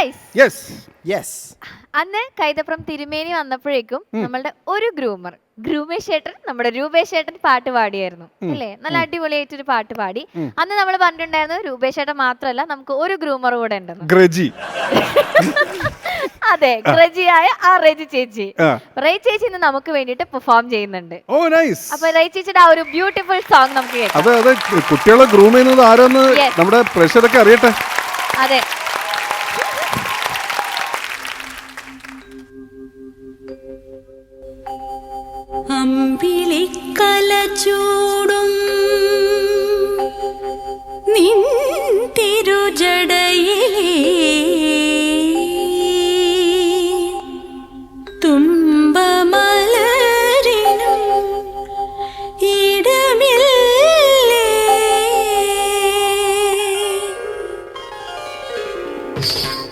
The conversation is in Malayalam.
ഗൈസ് യെസ് യെസ് അന്ന് കൈതപ്രം തിരുമേനി വന്നപ്പോഴേക്കും നമ്മളുടെ ഒരു ഗ്രൂമർ ഗ്രൂമേഷ് ചേട്ടൻ നമ്മുടെ രൂപേഷ് ചേട്ടൻ പാട്ട് പാടിയായിരുന്നു അല്ലേ? നല്ല അടിപൊളിയായിട്ടൊരു പാട്ട് പാടി. അന്ന് നമ്മൾ പറഞ്ഞിട്ടുണ്ടായിരുന്നു രൂപേഷ് ചേട്ടൻ മാത്രമല്ല നമുക്ക് ഒരു ഗ്രൂമർ കൂടെ ഉണ്ടെന്ന്. ഗ്രജി. അതെ ഗ്രജിയായ ആ റെജി ചേച്ചി. റേ ചേച്ചി ഇന്ന് നമുക്ക് വേണ്ടിയിട്ട് പെർഫോം ചെയ്യുന്നുണ്ട്. ഓ നൈസ് അപ്പൊ റേ ചേച്ചിയുടെ ആ ഒരു ബ്യൂട്ടിഫുൾ സോങ് നമുക്ക് കേൾക്കാം. അതെ അതെ കുട്ടികളെ ഗ്രൂം ചെയ്യുന്നത് ആരാന്ന് നമ്മുടെ നമ്മുടെ പ്രഷറൊക്കെ അറിയട്ടെ. അതെ. കലചൂടും നിൻ തിരുജടയിലേ തുമ്പമലരിനും ഇടമില്ലേ? you